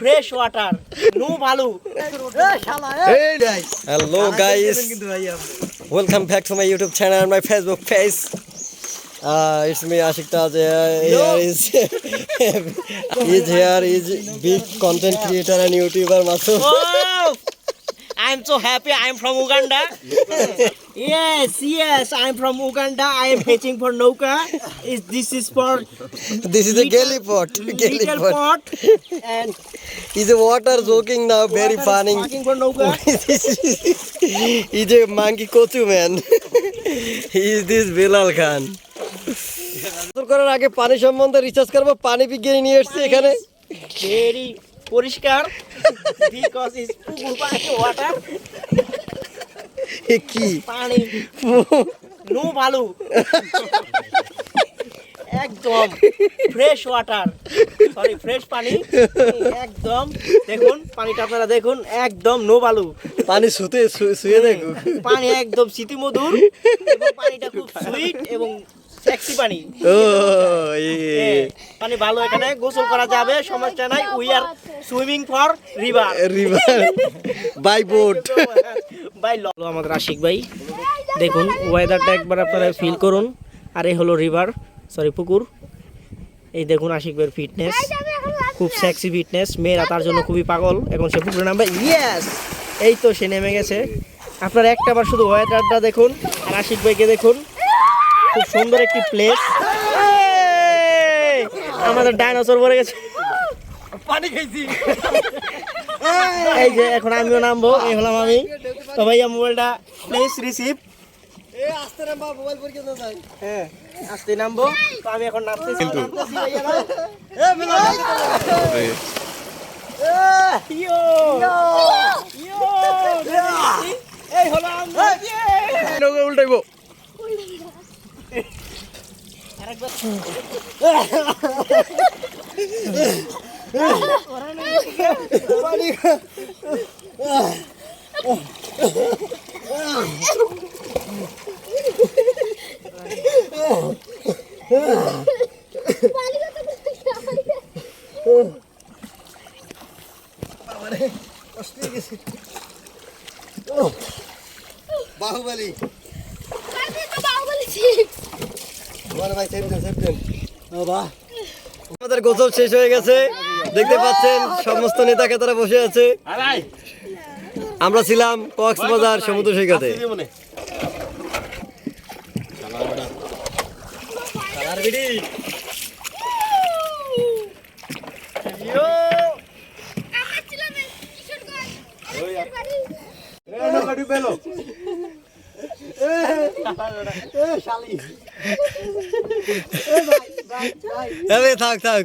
Fresh water no value Hello guys, welcome back to my YouTube channel and my Facebook page. Uh, it's me Ashik Taj. Uh, here is is here is big content creator and YouTuber Masu. Oh, I'm so happy. I'm from Uganda. Yes, yes, I'm from Uganda. I am fetching for Nauka. Is this is for This is a galley pot. Galley little pot. and Is a water joking now, very funny. He's a monkey kochu man. He is this Bilal Khan. করার আগে পানি সম্বন্ধে research করব পানি বিজ্ঞানী নিয়ে এসছি এখানে পরিষ্কার because it's পুকুর পানি water এ কি? পানি। নো ভালু একদম ফ্রেশ ওয়াটার সরি ফ্রেশ পানি। একদম দেখুন পানিটা আপনারা দেখুন একদম নো বালু। পানি শুতে শুয়ে দেখো পানি একদম স্মৃতিমধুর এবং পানিটা খুব সুইট এবং সেক্সি পানি। ও এ, পানি ভালো এখানে গোসল করা যাবে সমস্যা নাই। We are swimming for river river by boat ভাই ল আমাদের আশিক ভাই। দেখুন ওয়েদারটা একবার আপনারা ফিল করুন। আর এই হলো রিভার সরি পুকুর। এই দেখুন আশিক ভাইয়ের ফিটনেস খুব সেক্সি ফিটনেস মেয়েরা তার জন্য খুবই পাগল। এখন সে পুকুরে নামবে ইয়েস এই তো সে নেমে গেছে। আপনারা একটা বার শুধু ওয়েদারটা দেখুন। আর আশিক ভাইকে দেখুন। খুব সুন্দর একটি প্লেস আমাদের ডাইনোসর ভরে গেছে। পানি খাইছি এই যে এখন আমিও নামবো। এই হলাম আমি। তো ভাইয়া মোবাইলটা প্লিজ রিসিভ এ আস্তে হ্যাঁ নামবো তো আমি এখন নামতেছি নামতেছি ভাইয়া না। এ মিলা ইয়ো ইয়ো দেখেছি। এই হলো আমরা নৌকা উল্টাইবো আরেকবার পানি বাহুবলি। আমাদের গোসল শেষ হয়ে গেছে। দেখতে পাচ্ছেন সমস্ত নেতাকে তারা বসে আছে। আমরা ছিলাম কক্সবাজার সমুদ্র সৈকতে। থাক থাক।